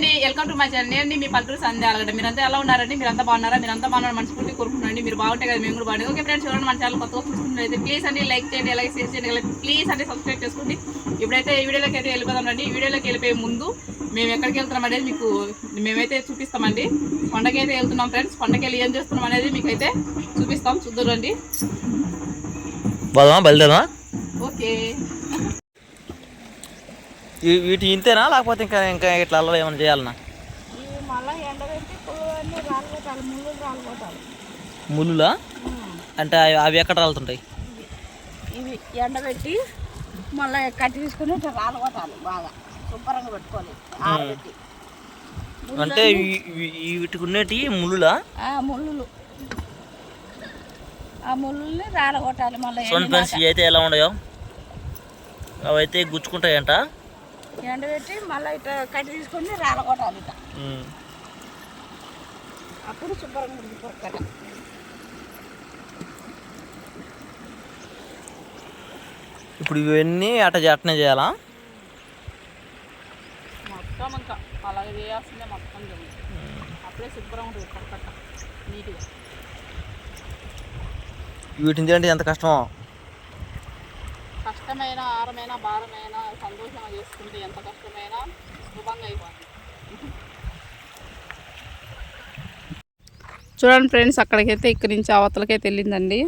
అండి welcome to my channel నేను మీ పల్లెటూరు సంధ్య అలగడ మీరంతా ఎలా ఉన్నారండి? మీరంతా బాగున్నారా? మీరంతా బాగున్నారు? మనస్ఫూర్తి కోరుకుంటున్నాండి మీరు బాగుంటే కదా మేము కూడా బాగుంది ఓకే ఫ్రెండ్స్ చూడండి మన ఛానల్ కొత్తగా చూసుకుంటే ప్లీజ్ అండి లైక్ చేయండి అలాగే షేర్ చేయండి అలాగే ప్లీజ్ అంటే సబ్స్క్రైబ్ చేసుకోండి. ఇప్పుడైతే ఈ వీడియోలోకి అయితే వెళ్ళిపోదాం రండి. ఈ వీడియోలోకి వెళ్ళిపోయే ముందు మేము ఎక్కడికి వెళ్తున్నాం అనేది మీకు మేమైతే చూపిస్తామండి. కొండకి అయితే వెళ్తున్నాం ఫ్రెండ్స్ కొండకి వెళ్ళి ఏం చేస్తున్నాం అనేది మీకు అయితే చూపిస్తాం. చూద్దరు రండి. పోదామా బయలుదేరమా ఓకే వీటి ఇంతేనా? లేకపోతే ఇంకా ఇంకా ఇట్లా అల్లరి ఏమైనా చేయాలన్నా ముళ్ళులా? అంటే అవి ఎక్కడ రాలుతుంటాయి? ఇవి ఎండబెట్టి మళ్ళీ కట్టి తీసుకుని రాలిపోతాలి బాగా. శుభ్రంగా పెట్టుకోవాలి ఆరబెట్టి. అంటే వీటికి ఉన్నటి ముళ్ళులా? ఆ ముళ్ళు ఆ ముళ్ళుని రాలగొట్టాలి మళ్ళీ చూడండి ఫ్రెండ్స్ ఇవి అయితే ఎలా ఉన్నాయో అవి అయితే గుచ్చుకుంటాయంట. ఎండబెట్టి మళ్ళీ ఇట్లా కట్టి తీసుకొని రాలగొట్టాలి ఇట్లా. అప్పుడు శుభ్రంగా ఉడికిపోతాడు ఇప్పుడు ఇవన్నీ అట అట్నే చేయాలా? మొత్తం ఇంకా అలాగే చేయాల్సిందే మొత్తం అప్పుడే శుభ్రం ఉంటుంది కట్ట నీట్గా. వీటిని చేయాలంటే ఎంత కష్టమో. కష్టమైన ఆరమైన భారమైన సంతోషం చేసుకుంటే ఎంత కష్టమైనా శుభంగా అయిపోతుంది. చూడండి ఫ్రెండ్స్ అక్కడికైతే ఇక్కడి నుంచి అవతలకైతే వెళ్ళిందండి.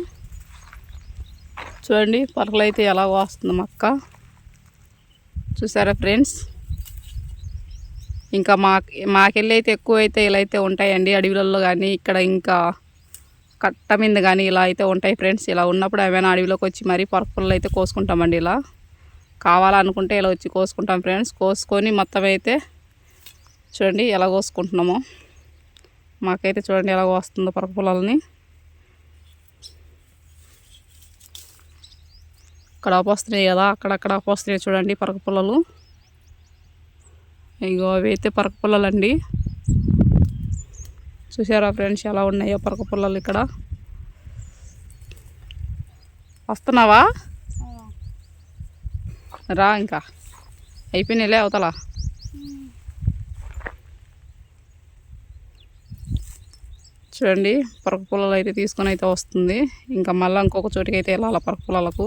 చూడండి పలకలు అయితే ఎలా వస్తుంది మక్క చూసారా ఫ్రెండ్స్? ఇంకా మా మాకెళ్ళి అయితే ఎక్కువ అయితే ఇలా అయితే ఉంటాయండి అడవిలలో కానీ ఇక్కడ ఇంకా కట్ట మీద కానీ ఇలా అయితే ఉంటాయి ఫ్రెండ్స్. ఇలా ఉన్నప్పుడు ఏమైనా అడవిలోకి వచ్చి మరీ పరపుల్లో అయితే కోసుకుంటామండి ఇలా. కావాలనుకుంటే ఇలా వచ్చి కోసుకుంటాం ఫ్రెండ్స్. కోసుకొని మొత్తం అయితే చూడండి ఎలా కోసుకుంటున్నామో. మాకైతే చూడండి ఎలా వస్తుందో పరక పొలాలని. ఇక్కడ వస్తున్నాయి కదా అక్కడక్కడ వస్తున్నాయి చూడండి పరకపుల్లలు ఇగో అవి అయితే పరక అండి చూసారా ఫ్రెండ్స్ ఎలా ఉన్నాయో పరక పుల్లలు ఇక్కడ? వస్తున్నావా? రా ఇంకా. అయిపోయినాయిలే అవతల. చూడండి పరక పుల్లలు అయితే తీసుకొని అయితే వస్తుంది. ఇంకా మళ్ళీ ఇంకొక చోటికి అయితే వెళ్ళాలి పరక పుల్లలకు?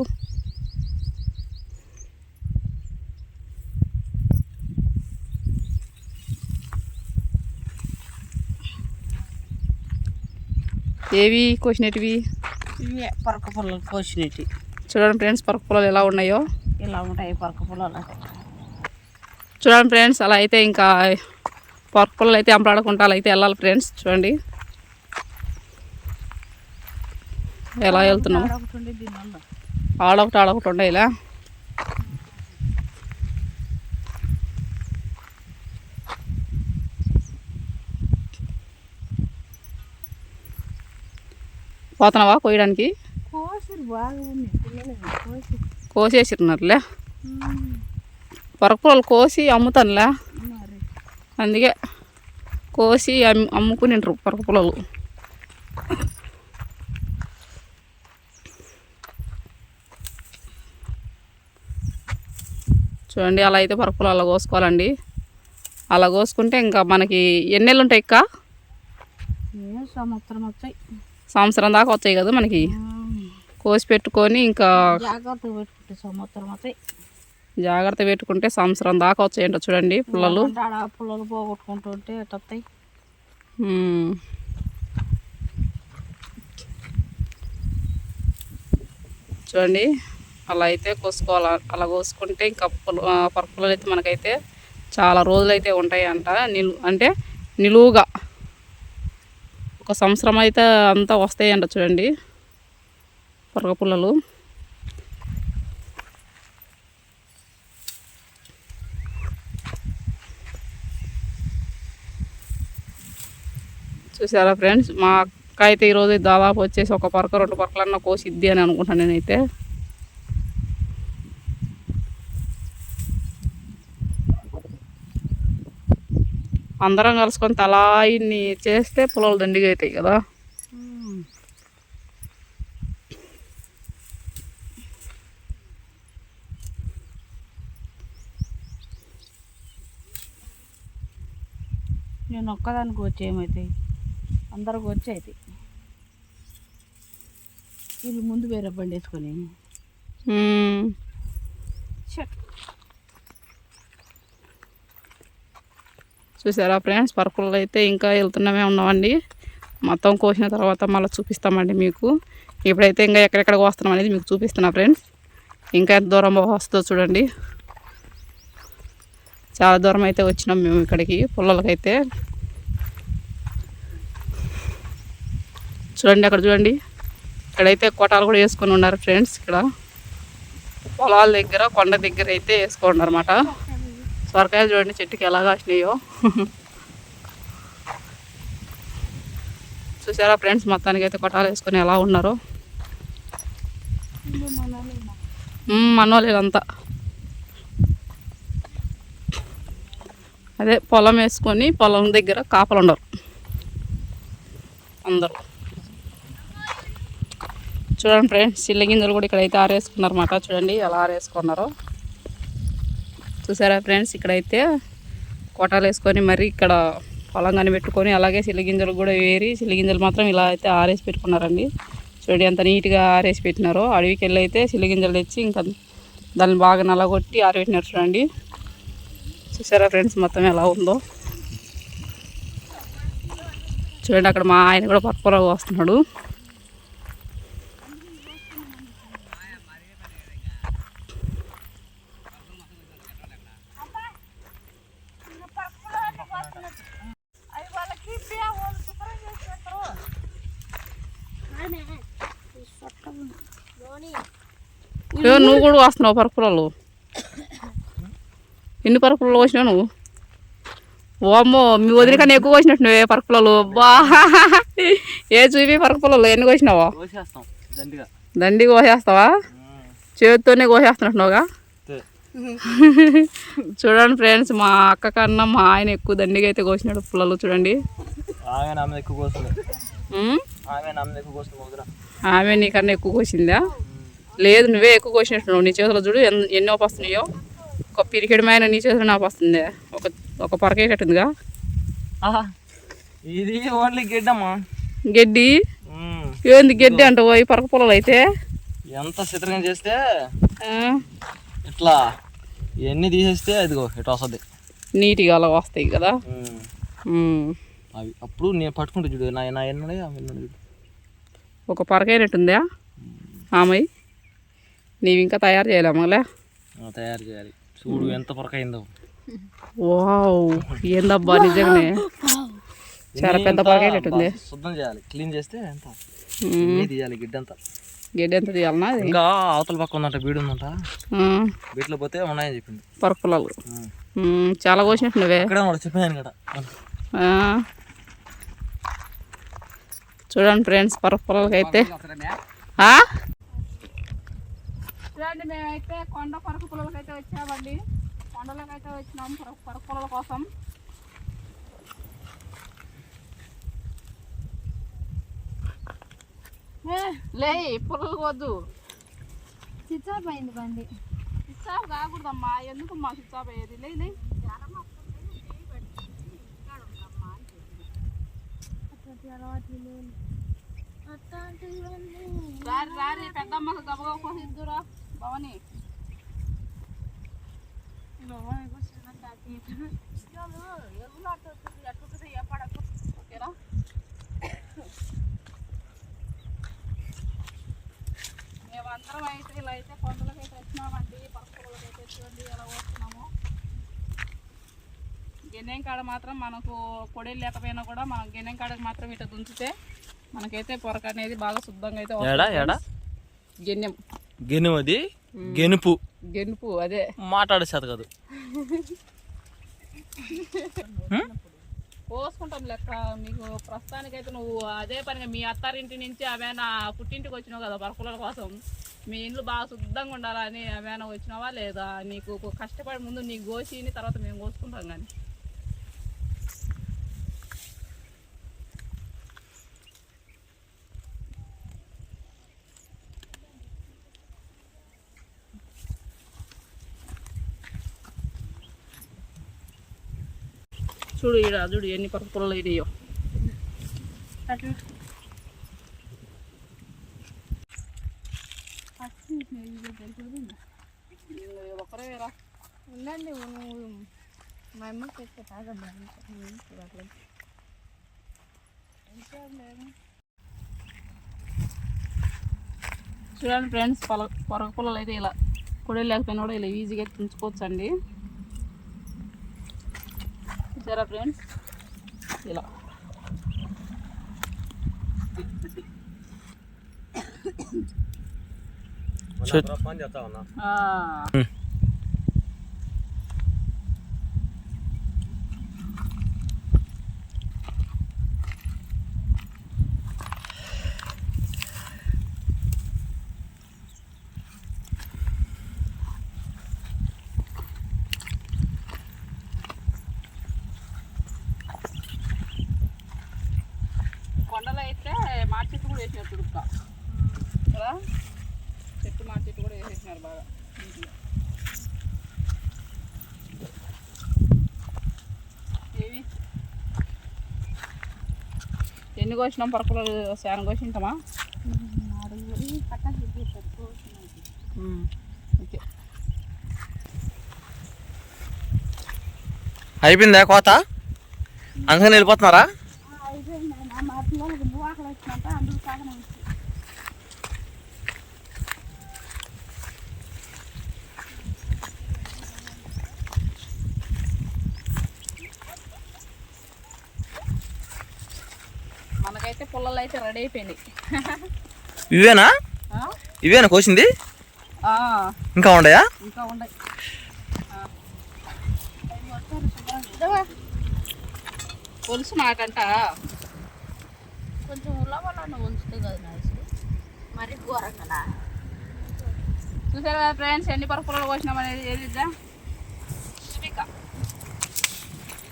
ఏవి కోసినటివి? ఇవే పరక పుల్లలు కోసినట్టు చూడండి ఫ్రెండ్స్ పరక పొలాలు ఎలా ఉన్నాయో. ఇలా ఉంటాయి పరక పుల్లలు అంటే? చూడండి ఫ్రెండ్స్ అలా అయితే ఇంకా పరక పొలాలు అయితే అంపలాడుకుంటా అలా అయితే వెళ్ళాలి ఫ్రెండ్స్ చూడండి. ఎలా వెళ్తున్నాం? ఆడొకటి ఆడొకటి ఉండే ఇలా. పోతున్నావా కోయడానికి? కోసేసిరున్నారులే పరకపొలాలు కోసి. అమ్ముతానులే. అందుకే కోసి అమ్ము అమ్ముకునింటారు పరకపొలాలు చూడండి అలా అయితే పరకపొలాలు అలా కోసుకోవాలండి. అలా కోసుకుంటే ఇంకా మనకి ఎన్ని నెలలు ఉంటాయి ఇక్క సంవత్సరం వచ్చాయి. సంవత్సరం దాకా వచ్చాయి కదా మనకి. కోసి పెట్టుకొని ఇంకా జాగ్రత్త పెట్టుకుంటే సంవత్సరం వచ్చాయి జాగ్రత్త పెట్టుకుంటే సంవత్సరం దాకా వచ్చాయంట చూడండి పుల్లలు. పుల్లలు పోగొట్టుకుంటుంటే వస్తాయి. చూడండి అలా అయితే కోసుకోవాలి అలా కోసుకుంటే ఇంకా పరపులు అయితే మనకైతే చాలా రోజులైతే ఉంటాయి అంట నిలు అంటే నిలువుగా. ఒక సంవత్సరం అయితే అంతా వస్తాయంట చూడండి. పొరగ పుల్లలు. చూసారా ఫ్రెండ్స్? మా అక్క అయితే ఈరోజు దాదాపు వచ్చేసి ఒక పరక రెండు పరకలన్నా కోసిద్ది అని అనుకుంటాను నేనైతే. అందరం కలుసుకొని తలా ఇన్ని చేస్తే పొలాలు దండిగా అవుతాయి కదా. నేను ఒక్కదానికి వచ్చేయమైతాయి అందరికి వచ్చేది వీళ్ళు ముందు వేరే బండి వేసుకొని. షట్ చూసారా ఫ్రెండ్స్? పర్పుల్ అయితే ఇంకా వెళ్తున్నామే ఉన్నామండి. మొత్తం కోసిన తర్వాత మళ్ళీ చూపిస్తామండి మీకు. ఇప్పుడైతే ఇంకా ఎక్కడెక్కడ వస్తున్నాం అనేది మీకు చూపిస్తున్నా ఫ్రెండ్స్. ఇంకా ఎంత దూరం వస్తుందో చూడండి. చాలా దూరం అయితే వచ్చినాం మేము ఇక్కడికి పుల్లలకైతే. చూడండి అక్కడ చూడండి. ఇక్కడైతే కొటాలు కూడా వేసుకొని ఉన్నారు ఫ్రెండ్స్ ఇక్కడ. పొలాల దగ్గర కొండ దగ్గర అయితే వేసుకోండి అనమాట సొరకాయలు చూడండి చెట్టుకి ఎలా కాసినాయో. చూసారా ఫ్రెండ్స్ మొత్తానికి అయితే కొట్టాలు వేసుకొని ఎలా ఉన్నారో. మనోళ్ళంతా అదే పొలం వేసుకొని పొలం దగ్గర కాపలు ఉండరు. అందరూ. చూడండి ఫ్రెండ్స్ చిల్లగింజలు కూడా ఇక్కడైతే ఆరేసుకున్నారన్నమాట. చూడండి ఎలా ఆరేసుకున్నారో. చూసారా ఫ్రెండ్స్? ఇక్కడైతే కోటాలు వేసుకొని మరి ఇక్కడ పొలం కనిపెట్టుకొని అలాగే సిలిగింజలు కూడా వేరి సిలిగింజలు మాత్రం ఇలా అయితే ఆరేసి పెట్టుకున్నారండి. చూడండి ఎంత నీట్గా ఆరేసి పెట్టినారో. అడవికి వెళ్ళి అయితే సిలిగింజలు తెచ్చి ఇంకా దాన్ని బాగా నల్లగొట్టి ఆరబెట్టినారు చూడండి. చూసారా ఫ్రెండ్స్ మొత్తం ఎలా ఉందో? చూడండి అక్కడ మా ఆయన కూడా పర్పరా వస్తున్నాడు అవి వాళ్ళకి ఇప్పి ఆ వాళ్ళు శుభ్రం చేసి పెట్టరు. ఏ, నువ్వు కూడా వస్తున్నావు పరుపులలో? ఎన్ని పరుపులలో వచ్చినావు నువ్వు? ఓమ్మో మీ వదిన కన్నా ఎక్కువ వచ్చినట్టు నువ్వే పరుపులలో? బా ఏ చూపి పరుపులలో? ఎన్ని కోసినావా దండిగా. దండి కోసేస్తావా? చేతితోనే కోసేస్తున్నట్టున్నావుగా? చూడండి ఫ్రెండ్స్ మా అక్క కన్నా మా ఆయన ఎక్కువ దండిగా అయితే కోసినాడు పుల్లలు చూడండి. ఆమె నీకన్నా ఎక్కువ కోసిందా? లేదు నువ్వే ఎక్కువ కోసినట్టున్నావు నీ చేతిలో చూడు ఎన్- ఎన్ని వస్తున్నాయో ఒక పిరికెడమైన నీ చేతిలో నాకు వస్తుంది ఒక ఒక పొరకేటట్టుందిగా ఇది ఓన్లీ గిడ్డమ్మా. గడ్డి. ఏంది గడ్డి అంటావు? ఈ పరక పొలాలు అయితే? ఎంత చిత్రంగా చేస్తే ఇట్లా ఇవన్నీ తీసేస్తే ఇదిగో ఇట్లా వస్తుంది. నీట్గా అలా వస్తాయి కదా. అవి అప్పుడు నేను పట్టుకుంటా చూడు నా నా ఒక పొరకైనట్టుందా ఆమె? నీవు ఇంకా తయారు చేయలేమలే ఆ, తయారు చేయాలి. చూడు ఎంత పొరకైందో. వావ్ ఏందబ్బా నిజంగానే? చాలా పెద్ద పొరకైనట్టుంది. శుద్ధం చేయాలి. క్లీన్ చేస్తే ఎంత? తీయాలి గిడ్డంతా గడ్డి ఎంత తీయాలన్నా ఇంకా అవతల పక్క ఉందంట బీడు ఉందంట. ఆ, వీటిలో పోతే ఉన్నాయని చెప్పింది. పరక పొలాలు. చాలా కోసినట్టు నువ్వే ఇక్కడే చెప్పాను కదా. చూడండి ఫ్రెండ్స్ పరక పొలాలకి అయితే ఆ? చూడండి మేమైతే కొండ పరక పొలాలకి అయితే వచ్చామండి. కొండలోకి అయితే వచ్చినాం పరక పొలాల కోసం. లే పొలాలకు వద్దు. స్విచ్ ఆఫ్ అయింది బండి. స్విచ్ ఆఫ్ కాకూడదమ్మా. ఎందుకు మా స్విచ్ ఆఫ్ అయ్యేది? లే లే. రారి రారి. పెద్దమ్మకు గబగబా కోసిద్దురా భవని ఓకేనా? మేమందరం అయితే ఇలా అయితే కొండలకి అయితే వచ్చినామండి పక్కలకి అయితే చూడండి ఎలా వస్తున్నాము గెన్నెం కాడ మాత్రం మనకు పొడి లేకపోయినా కూడా మనం గెన్నెం కాడకి మాత్రం ఇట్లా దుంచితే మనకైతే పొరక అనేది బాగా శుద్ధంగా అయితే గెన్నెం. గెనుము అది గెనుపు. గెనుపు అదే. మాట్లాడే చేత కాదు. పోసుకుంటాం లెక్క. మీకు ప్రస్తుతానికైతే నువ్వు అదే పనిగా మీ అత్తారింటి నుంచి ఆమెనా పుట్టింటికి వచ్చినావు కదా పరకుల కోసం? మీ ఇండ్లు బాగా శుద్ధంగా ఉండాలని ఆమెనా వచ్చినావా లేదా? నీకు కష్టపడి ముందు నీకు కోసి తర్వాత మేము కోసుకుంటాం కానీ. చూడు ఈడ చూడు ఎన్ని పక్క పుల్లలు అయినాయో. అట్లా ఒకరే రా ఉందండి నువ్వు మా అమ్మకి తెస్తే తాగమ్మా అట్లా చూడండి ఫ్రెండ్స్ పొల పొరగ పుల్లలు అయితే ఇలా కొడలు లేకపోయినా కూడా ఇలా ఈజీగా తుంచుకోవచ్చు అండి చూసారా ఫ్రెండ్స్? ఇలా. ఆ. కొండలో అయితే మాటి చెట్టు కూడా వేసినారు చుడుక్క కదా? చెట్టు మా చెట్టు కూడా వేసేసినారు బాగా నీట్గా. ఏవి? ఎన్ని కోసినాం పరకులు శాన కోసింటామా? ఓకే. అయిపోయిందా కోత? అందుకని వెళ్ళిపోతున్నారా అయిపోయింది మా పిల్లలకి బువాకలు వచ్చినట్టు అందుకు సాగన మనకైతే పుల్లలు అయితే రెడీ అయిపోయినాయి. ఇవేనా? ఆ? ఇవేనా కోసింది? ఆ, ఇంకా ఉండయా? ఇంకా ఉన్నాయి పులుసు నాకంట. కొంచెం ఉల్లవల్ల ఉంచుతుంది కదా నైస్ మరి ఘోరంగా చూసారు కదా ఫ్రెండ్స్ ఎన్ని పరుపులలో పోసినాం అనేది ఏదిద్దా?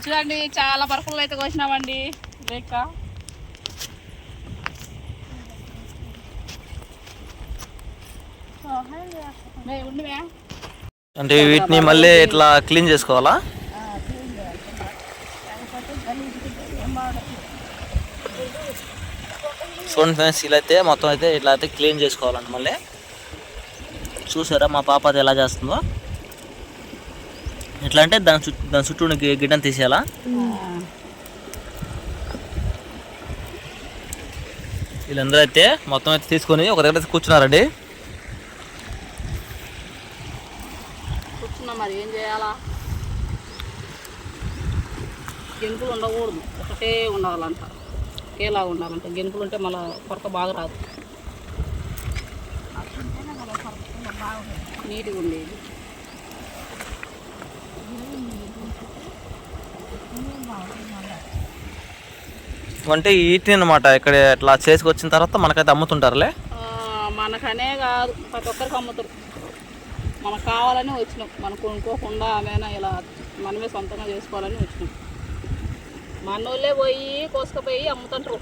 చూడండి చాలా పరుపులు అయితే కోసినామండి. రేఖ మే ఉండివే అంటే వీటిని మళ్ళీ ఇట్లా క్లీన్ చేసుకోవాలా? చూడండి ఫ్రెండ్స్ ఇలా అయితే మొత్తం అయితే ఇట్లా అయితే క్లీన్ చేసుకోవాలండి మళ్ళీ. చూసారా మా పాప అది ఎలా చేస్తుందో? ఎట్లా అంటే దాని చుట్టూ దాని చుట్టూ గిడ్డను తీసేయాలా? వీళ్ళందరూ అయితే మొత్తం అయితే తీసుకొని ఒక దగ్గర అయితే కూర్చున్నారండి. మరి ఏం చేయాలా? గెంకులు ఉండకూడదు. ఒకటే ఉండాలంట. ఒకేలా ఉండాలంట. గెంకులు ఉంటే మళ్ళీ కొరత బాగా రాదు. నీట్గా ఉండేది. అంటే వీటిని అనమాట ఇక్కడ ఇట్లా చేసుకొచ్చిన తర్వాత మనకైతే అమ్ముతుంటారులే? మనకనే కాదు. ప్రతి ఒక్కరికి అమ్ముతారు. మనకు కావాలని వచ్చినాం. మనం కొనుక్కోకుండా ఆమెనా ఇలా మనమే సొంతంగా చేసుకోవాలని వచ్చినాం. మనోళ్ళే పోయి కోసుకుపోయి అమ్ముతుంటారు.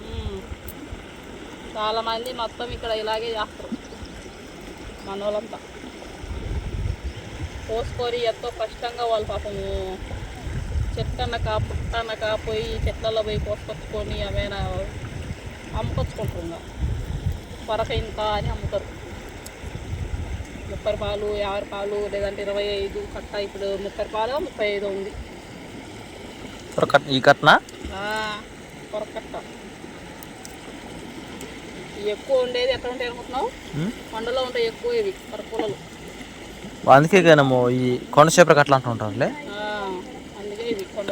ఉమ్. చాలా మంది మొత్తం ఇక్కడ ఇలాగే చేస్తారు. మనోళ్ళంతా. కోసుకొని ఎంతో కష్టంగా వాళ్ళు పాపము చెట్టనక పుట్టనక పోయి చెట్లలో పోయి కోసుకొచ్చుకొని ఆమెనా అమ్ముకొచ్చుకుంటారు కొరక ఇంత అని అమ్ముతారు. ముప్పై రూపాయలు యాభై రూపాయలు లేదంటే ఇరవై ఐదు కట్ట ఇప్పుడు ముప్పై రూపాయలు ముప్పై ఐదు ఉంది. ఈ కట్న? కొరకట్ట. ఎక్కువ ఉండేది ఎక్కడ ఉంటాయి అనుకుంటున్నావు? కొండలో ఉంటాయి ఎక్కువ ఇవి కరపూలలు అందుకే మనము ఈ కొండసేపర కట్టలు అంటూ ఉంటారులే. ఆ, అందుకే ఇవి కొండ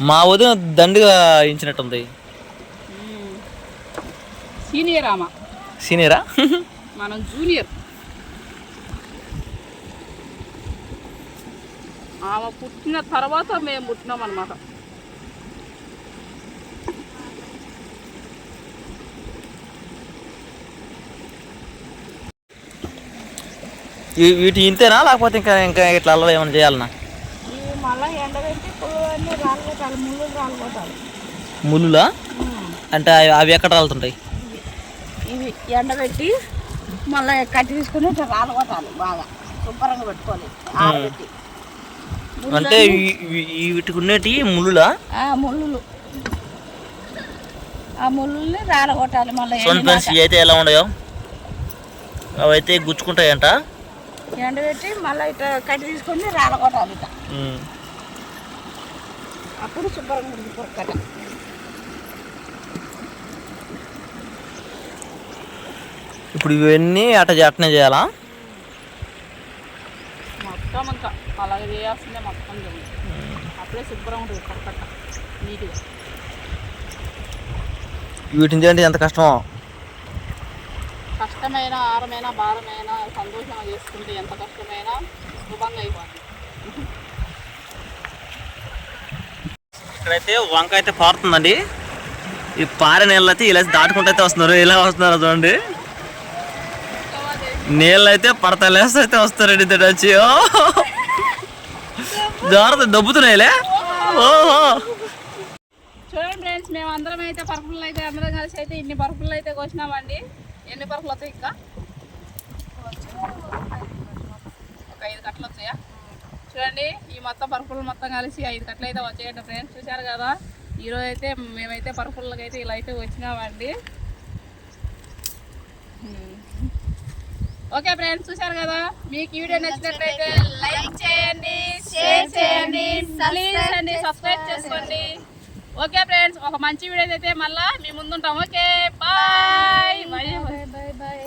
మా వదిన దండిగా ఇచ్చినట్టుంది. సీనియర్ ఆమె సీనియరా? మనం జూనియర్. ఆమె పుట్టిన తర్వాత మేము పుట్టినాం అనమాట వీటి ఇంతేనా? లేకపోతే ఇంకా ఇంకా ఇట్లా అల్లరి ఏమైనా చేయాలనా? ఇవి మళ్ళీ ఎండబెట్టి పువ్వు అన్నీ రాలిపోతాయి ముళ్ళు రాలిపోతాయి. ముళ్ళులా? అంటే అవి- అవి ఎక్కడ రాలుతుంటాయి? ఎండబెట్టి మళ్ళీ కట్టి తీసుకుని ఇట్లా రాళ్ళు కొట్టాలి బాగా. శుభ్రంగా పెట్టుకోవాలి ఆరబెట్టి. అంటే వీటికి ముళ్ళులా? ఆ ముళ్ళు ఆ ముళ్ళుని రాళ్ళ కొట్టాలి మళ్ళీ ఫ్రెండ్స్ అయితే ఎలా ఉన్నాయో అవి అయితే గుచ్చుకుంటాయంట? ఎండబెట్టి మళ్ళీ ఇట్లా కట్టి తీసుకొని రాళ్ళ కొట్టాలి ఇట్లా. అప్పుడు శుభ్రంగా ఉంటుంది ఇప్పుడు ఇవన్నీ అట అట్నే చేయాలా? మొత్తం ఇంకా అలాగే చేయాల్సిందే మొత్తం జరుగుతుంది అప్పుడే శుభ్రం ఉంటుంది కరకట్ట నీట్గా. వీటిని చేయండి ఎంత కష్టమో. కష్టమైన ఆరమైన భారమైన సంతోషంగా చేసుకుంటే ఎంత కష్టమైనా శుభంగా అయిపోతుంది. ఇక్కడైతే వంక అయితే పారుతుందండి. ఈ పారే నీళ్ళు అయితే ఇలా దాటుకుంటూ అయితే వస్తున్నారు ఇలా వస్తున్నారు చూడండి. నీళ్ళు అయితే పడతలేస్తే అయితే వస్తారండి ఇద్దరు వచ్చి. జాగ్రత్త దబ్బుతున్నాయిలే. ఓహో! చూడండి ఫ్రెండ్స్ మేము అందరం అయితే పరుపులు అయితే అందరం కలిసి అయితే ఇన్ని పరుపులు అయితే కోసినామండి. ఎన్ని పరుపులు వస్తాయి ఇంకా? ఒక ఐదు కట్టలు వస్తాయా? చూడండి ఈ మొత్తం పరుపులు మొత్తం కలిసి ఐదు కట్టలు అయితే వచ్చాయండి ఫ్రెండ్స్. చూశారు కదా? ఈరోజు అయితే మేమైతే పరుపులకి అయితే ఇలా అయితే వచ్చినామండి. ఓకే ఫ్రెండ్స్ చూశారు కదా? మీకు ఈ వీడియో నచ్చినట్లయితే లైక్ చేయండి షేర్ చేయండి ప్లీజ్ అండి సబ్స్క్రైబ్ చేసుకోండి. ఓకే ఫ్రెండ్స్ ఒక మంచి వీడియో అయితే మళ్ళీ మీ ముందుంటాం. Okay bye bye bye bye